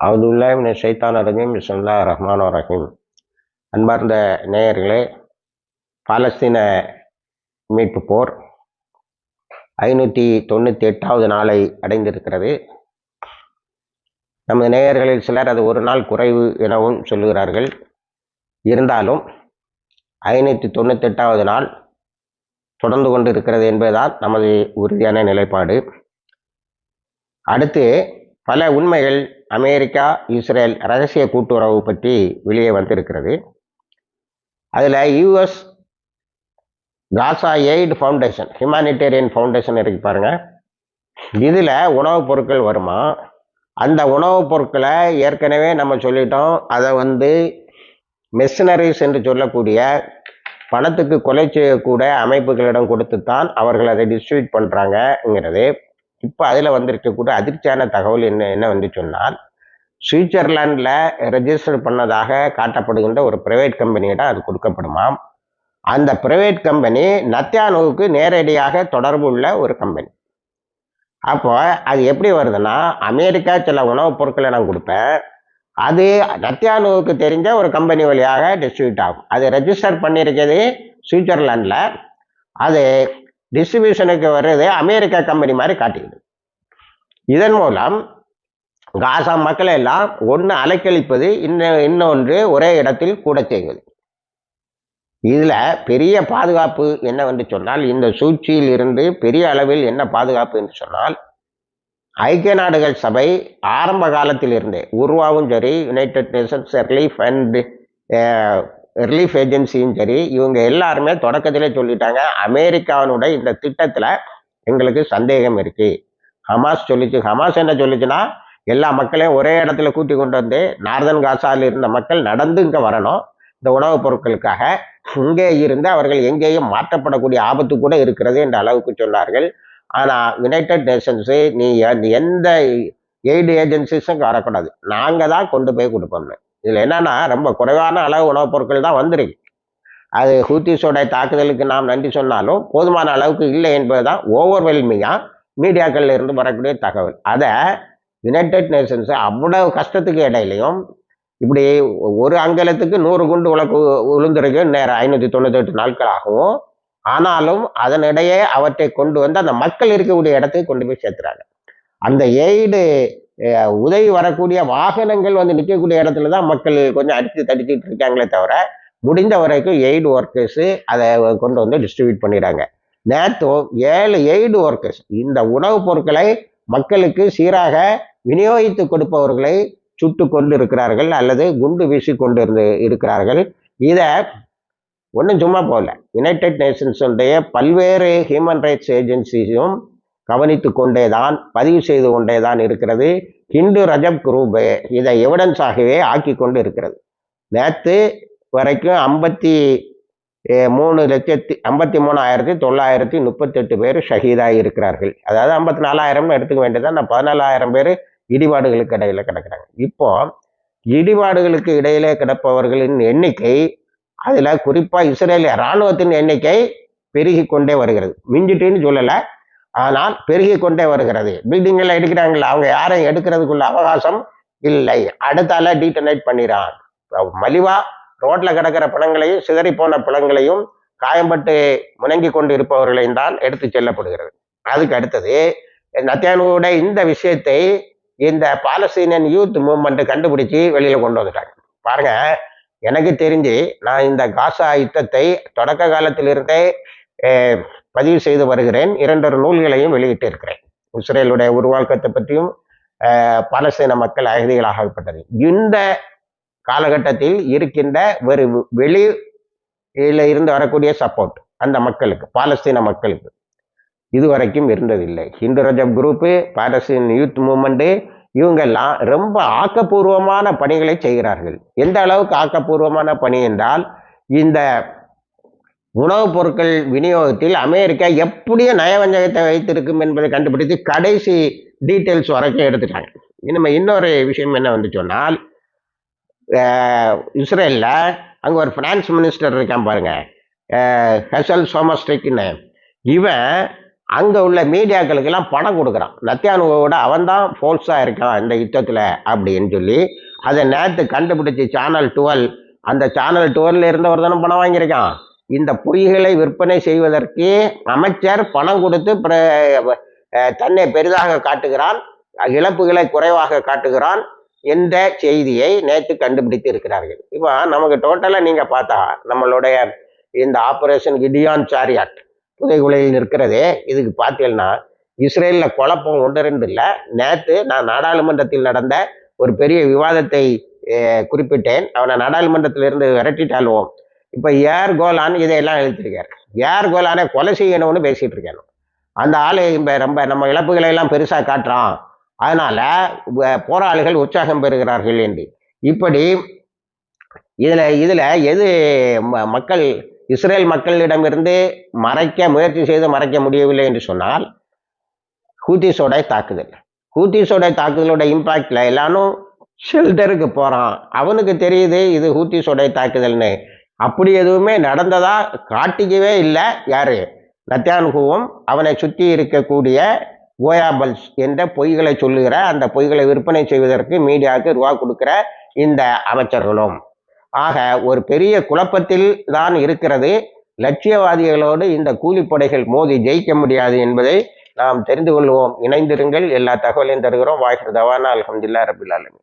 அவுதுல்லாஹின் ஷைத்தான் ரஜீம் பிஸ்மில்லா ரஹ்மான் ரஹீம். அன்பார்ந்த நேயர்களே பாலஸ்தீன மீட்பு போர் ஐநூற்றி தொண்ணூற்றி எட்டாவது நாளை அடைந்திருக்கிறது. நமது நேயர்களில் சிலர் அது ஒரு நாள் குறைவு எனவும் சொல்லுகிறார்கள். இருந்தாலும் ஐநூற்றி தொண்ணூத்தெட்டாவது நாள் தொடர்ந்து கொண்டு இருக்கிறது என்பதுதான் நமது உறுதியான நிலைப்பாடு. அடுத்து பல உண்மைகள் அமெரிக்கா இஸ்ரேல் ரகசிய கூட்டுறவு பற்றி வெளியே வந்திருக்கிறது. அதில் US Gaza aid foundation humanitarian foundation இருக்கு பாருங்கள் இதில் உணவுப் பொருட்கள் வருமா? அந்த உணவுப் பொருட்களை ஏற்கனவே நம்ம சொல்லிட்டோம். அதை வந்து மெஷினரிஸ் என்று சொல்லக்கூடிய பணத்துக்கு கொலை செய்யக்கூடிய அமைப்புகளிடம் கொடுத்து தான் அவர்கள் அதை டிஸ்ட்ரிபியூட் பண்ணுறாங்கங்கிறது இப்போ அதில் வந்திருக்கக்கூடிய அதிர்ச்சியான தகவல் என்ன என்ன வந்து சொன்னால் சுவிட்சர்லாண்டில் ரெஜிஸ்டர் பண்ணதாக காட்டப்படுகின்ற ஒரு ப்ரைவேட் கம்பெனியிடம் அது கொடுக்கப்படுமாம். அந்த ப்ரைவேட் கம்பெனி நத்தியானுவுக்கு நேரடியாக தொடர்பு உள்ள ஒரு கம்பெனி அப்போ அது எப்படி வருதுன்னா அமெரிக்கா சில உணவுப் பொருட்களை நான் கொடுப்பேன். அது நத்தியானுவுக்கு தெரிஞ்ச ஒரு கம்பெனி வழியாக டிஸ்ட்ரிபியூட் ஆகும். அது ரெஜிஸ்டர் பண்ணியிருக்கிறது சுவிட்சர்லாண்டில் அது டிஸ்ட்ரிபியூஷனுக்கு வர்றது அமெரிக்கா கம்பெனி மாதிரி காட்டிக்கிது இதன் மூலம் காசா மக்களை எல்லாம் ஒன்று அலைக்கழிப்பது இன்னும் இன்னொன்று ஒரே இடத்தில் கூட செய்வது. இதில் பெரிய பாதுகாப்பு என்னவென்று சொன்னால் இந்த சூழ்ச்சியில் இருந்து பெரிய அளவில் என்ன பாதுகாப்பு என்று சொன்னால் ஐக்கிய நாடுகள் சபை ஆரம்ப காலத்தில் இருந்தே உருவாவும் சரி united nations relief and relief ஏஜென்சியும் சரி இவங்க எல்லாருமே தொடக்கத்திலே சொல்லிட்டாங்க அமெரிக்காவினுடைய இந்த திட்டத்தில் எங்களுக்கு சந்தேகம் இருக்குது ஹமாஸ் சொல்லிச்சு ஹமாஸ் என்ன சொல்லிச்சுன்னா எல்லா மக்களையும் ஒரே இடத்துல கூட்டி கொண்டு வந்து நார்தன் காசாவில் இருந்த மக்கள் நடந்து இங்கே வரணும். இந்த உணவுப் பொருட்களுக்காக இங்கே இருந்து அவர்கள் எங்கேயும் மாற்றப்படக்கூடிய ஆபத்து கூட இருக்கிறது என்ற அளவுக்கு சொன்னார்கள். ஆனால் யுனைடெட் நேஷன்ஸு நீ எந்த எய்டு ஏஜென்சிஸும் வரக்கூடாது நாங்கள் தான் கொண்டு போய் கொடுப்போம்னு இதில் என்னன்னா ரொம்ப குறைவான அளவு உணவுப் பொருட்கள் தான் வந்திருக்கு. அது ஹூத்திஸோட தாக்குதலுக்கு நாம் நன்றி சொன்னாலும் போதுமான அளவுக்கு இல்லை என்பது தான் ஓவர்வெல்மிங்காக மீடியாக்கள்ல இருந்து வரக்கூடிய தகவல். அதை யுனைடெட் நேஷன்ஸ் அவ்வளவு கஷ்டத்துக்கு இடையிலையும் இப்படி ஒரு அங்கலத்துக்கு நூறு குண்டு உலக்கு விழுந்திருக்கு நேரம் ஐநூற்றி தொண்ணூத்தெட்டு நாட்களாகவும். ஆனாலும் அதனிடையே அவற்றை கொண்டு வந்து அந்த மக்கள் இருக்கக்கூடிய இடத்துக்கு கொண்டு போய் சேர்த்துறாங்க. அந்த எய்டு உதவி வரக்கூடிய வாகனங்கள் வந்து நிற்கக்கூடிய இடத்துல தான் மக்கள் கொஞ்சம் அடித்து தடிச்சிட்டு இருக்காங்களே தவிர முடிந்த வரைக்கும் எய்டு ஒர்க்கர்ஸு அதை கொண்டு வந்து டிஸ்ட்ரிபியூட் பண்ணிடுறாங்க. நேற்று ஏழு எய்டு ஒர்க்கர்ஸ் இந்த உணவுப் பொருட்களை மக்களுக்கு சீராக விநியோகித்து கொடுப்பவர்களை சுட்டு கொண்டு இருக்கிறார்கள் அல்லது குண்டு வீசி கொண்டு இருந்து இருக்கிறார்கள். இதை ஒன்றும் சும்மா போகல யுனைடெட் நேஷன்ஸுடைய பல்வேறு ஹியூமன் ரைட்ஸ் ஏஜென்சிஸும் கவனித்து கொண்டேதான் பதிவு செய்து கொண்டே தான் இருக்கிறது. ஹிந்து ரஜப் குரூப் இதை எவிடன்ஸாகவே ஆக்கி கொண்டு இருக்கிறது நேற்று வரைக்கும் ஐம்பத்தி மூணு லட்சத்தி ஐம்பத்தி மூணாயிரத்தி தொள்ளாயிரத்தி முப்பத்தெட்டு பேர் ஷஹீதாக இருக்கிறார்கள். அதாவது ஐம்பத்தி நாலாயிரம்னு எடுத்துக்க வேண்டியதான் நான் பதினாலாயிரம் பேர் இடிபாடுகளுக்கு இடையில் கிடக்கிறாங்க. இப்போ இடிபாடுகளுக்கு இடையிலே கிடப்பவர்களின் எண்ணிக்கை அதில் குறிப்பாக இஸ்ரேலிய இராணுவத்தின் எண்ணிக்கை பெருகி கொண்டே வருகிறது. மிஞ்சிட்டுன்னு சொல்லலை. ஆனால் பெருகி கொண்டே வருகிறது. பில்டிங்கில் எடுக்கிறாங்களா அவங்க யாரையும் எடுக்கிறதுக்குள்ள அவகாசம் இல்லை. அடுத்தால டீட்டனைட் பண்ணிடுறான். மலிவா ரோட்ல கிடக்கிற பழங்களையும் சிதறி போன பழங்களையும் காயம்பட்டு முணங்கி கொண்டு இருப்பவர்களையும் தான் எடுத்து செல்லப்படுகிறது. அதுக்கு அடுத்தது நத்தியானுவோட இந்த விஷயத்தை இந்த பாலஸ்தீனியன் யூத் மூவ்மெண்ட் கண்டுபிடிச்சு வெளியில கொண்டு வந்துட்டாங்க. பாருங்க எனக்கு தெரிஞ்சு நான் இந்த காசா யுத்தத்தை தொடக்க காலத்திலிருந்தே பதிவு செய்து வருகிறேன். இரண்டொரு நூல்களையும் வெளியிட்டிருக்கிறேன். இஸ்ரேலுடைய உருவாக்கத்தை பற்றியும் பாலஸ்தீன மக்கள் அகதிகளாகப்பட்டது இந்த காலகட்டத்தில் இருக்கின்ற ஒரு வெளியில இருந்து வரக்கூடிய சப்போர்ட் அந்த மக்களுக்கு பாலஸ்தீன மக்களுக்கு இதுவரைக்கும் இருந்ததில்லை. Hind Rajab group Palestine youth movement இவங்கெல்லாம் ரொம்ப ஆக்கப்பூர்வமான பணிகளை செய்கிறார்கள். எந்த அளவுக்கு ஆக்கப்பூர்வமான பணி என்றால் இந்த உணவுப் பொருட்கள் விநியோகத்தில் அமெரிக்கா எப்படியும் நயவஞ்சகத்தை வைத்திருக்கும் என்பதை கண்டுபிடித்து கடைசி டீட்டெயில்ஸ் வரைக்கும் எடுத்துட்டாங்க. இனிமேல் இன்னொரு விஷயம் என்ன வந்து சொன்னால் இஸ்ரேலில் அங்கே ஒரு ஃபினான்ஸ் மினிஸ்டர் இருக்கான் பாருங்கள் ஹெசல் சோமஸ்டிக்னு. இவன் அங்கே உள்ள மீடியாக்களுக்கெல்லாம் பணம் கொடுக்குறான். நத்தியானுவோட அவன் தான் ஃபோல்ஸாக இருக்கான் இந்த யுத்தத்தில் அப்படின்னு சொல்லி அதை நேற்று கண்டுபிடிச்சி சேனல் டுவெல் அந்த சேனல் டுவெல்ல இருந்தவர் தானே பணம் வாங்கியிருக்கான். இந்த பொய்களை விற்பனை செய்வதற்கு அமைச்சர் பணம் கொடுத்து தன்னை பெரிதாக காட்டுகிறான் இழப்புகளை குறைவாக காட்டுகிறான் என்ற செய்தியை நேற்று கண்டுபிடித்து இருக்கிறார்கள். இப்போ நமக்கு டோட்டலாக நீங்கள் பார்த்தா நம்மளுடைய இந்த ஆபரேஷன் கிடியான் சாரியாட் புதைகுலையில் இருக்கிறதே இதுக்கு பார்த்தீங்கன்னா இஸ்ரேலில் குழப்பம் ஒன்று ரெண்டு இல்லை. நேற்று நான் நாடாளுமன்றத்தில் நடந்த ஒரு பெரிய விவாதத்தை குறிப்பிட்டேன். அவனை நாடாளுமன்றத்திலிருந்து விரட்டிட்டாலுவோம். இப்போ ஏர் கோலான் இதையெல்லாம் எழுதியிருக்காரு. ஏர் கோலானே கொலை செய்யணும்னு பேசிகிட்டு இருக்கேன் அந்த ஆளு இப்போ ரொம்ப நம்ம இழப்புகளை எல்லாம் பெருசாக காட்டுறான். அதனால் போராளிகள் உற்சாகம் பெறுகிறார்கள் என்று. இப்படி இதில் இதில் எது ம- மக்கள் இஸ்ரேல் மக்களிடமிருந்து மறைக்க முயற்சி செய்து மறைக்க முடியவில்லை என்று சொன்னால் ஹூத்திஸோட தாக்குதல். ஹூத்திஸோட தாக்குதலோட இம்பாக்டில் எல்லாரும் ஷெல்டருக்கு போகிறான் அவனுக்கு தெரியுது இது ஹூத்திஸோட தாக்குதல்னு. அப்படி எதுவுமே நடந்ததா காட்டிக்கவே இல்லை. யாரு? நத்தியானுகுவும் அவனை சுற்றி இருக்கக்கூடிய கோயாபல்ஸ் என்ற பொய்களை சொல்லுகிற அந்த பொய்களை விற்பனை செய்வதற்கு மீடியாவுக்கு ரூபா கொடுக்கிற இந்த அமைச்சர்களும். ஆக ஒரு பெரிய குழப்பத்தில் தான் இருக்கிறது. லட்சியவாதிகளோடு இந்த கூலிப்படைகள் மோதி ஜெயிக்க முடியாது என்பதை நாம் தெரிந்து கொள்வோம். இணைந்திருங்கள். எல்லா தகவலையும் தருகிறோம். வாய்ஸ் தவானா. அல்ஹம்துலில்லாஹ் ரபில் ஆலமீன்.